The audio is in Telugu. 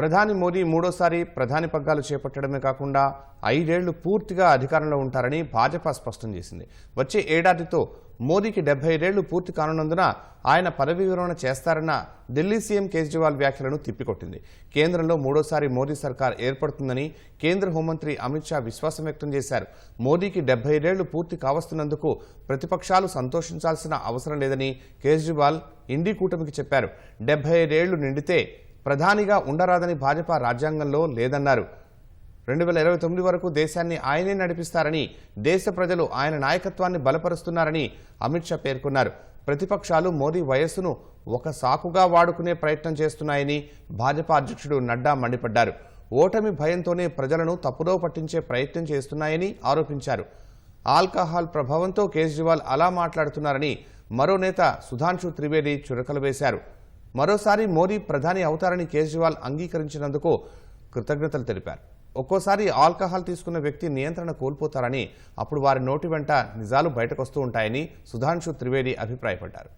ప్రధాని మోదీ మూడోసారి ప్రధాని పగ్గాలు చేపట్టడమే కాకుండా ఐదేళ్ళు పూర్తిగా అధికారంలో ఉంటారని భాజపా స్పష్టం చేసింది. వచ్చే ఏడాదితో మోదీకి డెబ్బై ఐదేళ్ళు పూర్తి కానున్నందున ఆయన పదవీ విరమణ చేస్తారన్న ఢిల్లీ సీఎం కేజ్రీవాల్ వ్యాఖ్యలను తిప్పికొట్టింది. కేంద్రంలో మూడోసారి మోదీ సర్కార్ ఏర్పడుతుందని కేంద్ర హోంమంత్రి అమిత్ షా విశ్వాసం వ్యక్తం చేశారు. మోదీకి డెబ్బై ఐదేళ్ళు పూర్తి కావస్తున్నందుకు ప్రతిపక్షాలు సంతోషించాల్సిన అవసరం లేదని కేజ్రీవాల్ ఇండి కూటమికి చెప్పారు. డెబ్బై ఐదేళ్ళు నిండితే ప్రధానిగా ఉండరాదని భాజపా రాజ్యాంగంలో లేదన్నారు. రెండు వేల ఇరవై తొమ్మిది వరకు దేశాన్ని ఆయనే నడిపిస్తారని దేశ ప్రజలు ఆయన నాయకత్వాన్ని బలపరుస్తున్నారని అమిత్ షా పేర్కొన్నారు. ప్రతిపక్షాలు మోదీ వయస్సును ఒక సాకుగా వాడుకునే ప్రయత్నం చేస్తున్నాయని భాజపా అధ్యక్షుడు నడ్డా మండిపడ్డారు. ఓటమి భయంతోనే ప్రజలను తప్పుదో పట్టించే ప్రయత్నం చేస్తున్నాయని ఆరోపించారు. ఆల్కహాల్ ప్రభావంతో కేజ్రీవాల్ అలా మాట్లాడుతున్నారని మరో నేత సుధాంశు త్రివేది చురకలు వేశారు. మరోసారి మోదీ ప్రధాని అవుతారని కేజ్రీవాల్ అంగీకరించినందుకు కృతజ్ఞతలు తెలిపారు. ఒక్కోసారి ఆల్కహాల్ తీసుకున్న వ్యక్తి నియంత్రణ కోల్పోతారని అప్పుడు వారి నోటి వెంట నిజాలు బయటకొస్తూ ఉంటాయని సుధాంశు త్రివేది అభిప్రాయపడ్డారు.